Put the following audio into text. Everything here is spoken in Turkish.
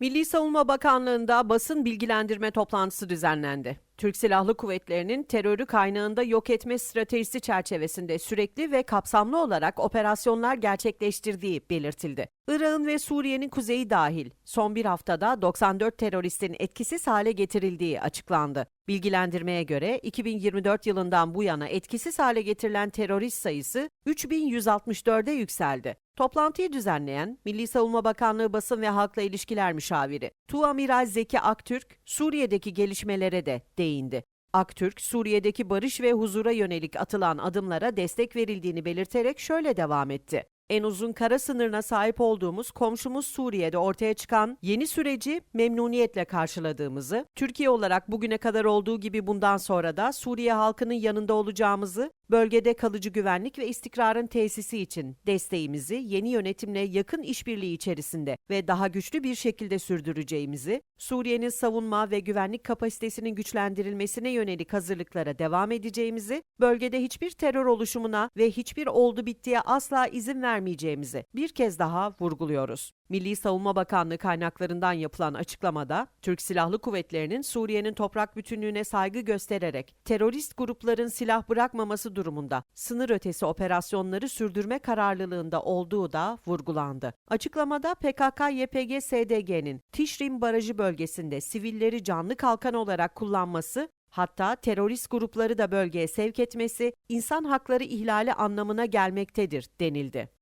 Milli Savunma Bakanlığı'nda basın bilgilendirme toplantısı düzenlendi. Türk Silahlı Kuvvetleri'nin terörü kaynağında yok etme stratejisi çerçevesinde sürekli ve kapsamlı olarak operasyonlar gerçekleştirdiği belirtildi. Irak'ın ve Suriye'nin kuzeyi dahil son bir haftada 94 teröristin etkisiz hale getirildiği açıklandı. Bilgilendirmeye göre 2024 yılından bu yana etkisiz hale getirilen terörist sayısı 3164'e yükseldi. Toplantıyı düzenleyen Milli Savunma Bakanlığı Basın ve Halkla İlişkiler Müşaviri Tuamiral Zeki Aktürk, Suriye'deki gelişmelere de değindi. Aktürk, Suriye'deki barış ve huzura yönelik atılan adımlara destek verildiğini belirterek şöyle devam etti. En uzun kara sınırına sahip olduğumuz komşumuz Suriye'de ortaya çıkan yeni süreci memnuniyetle karşıladığımızı, Türkiye olarak bugüne kadar olduğu gibi bundan sonra da Suriye halkının yanında olacağımızı, bölgede kalıcı güvenlik ve istikrarın tesisi için desteğimizi yeni yönetimle yakın işbirliği içerisinde ve daha güçlü bir şekilde sürdüreceğimizi, Suriye'nin savunma ve güvenlik kapasitesinin güçlendirilmesine yönelik hazırlıklara devam edeceğimizi, bölgede hiçbir terör oluşumuna ve hiçbir oldu bittiye asla izin vermeyeceğimizi bir kez daha vurguluyoruz. Milli Savunma Bakanlığı kaynaklarından yapılan açıklamada, Türk Silahlı Kuvvetleri'nin Suriye'nin toprak bütünlüğüne saygı göstererek terörist grupların silah bırakmaması durumunda sınır ötesi operasyonları sürdürme kararlılığında olduğu da vurgulandı. Açıklamada PKK-YPG SDG'nin Tişrin Barajı bölgesinde sivilleri canlı kalkan olarak kullanması Hatta terörist grupları da bölgeye sevk etmesi insan hakları ihlali anlamına gelmektedir denildi.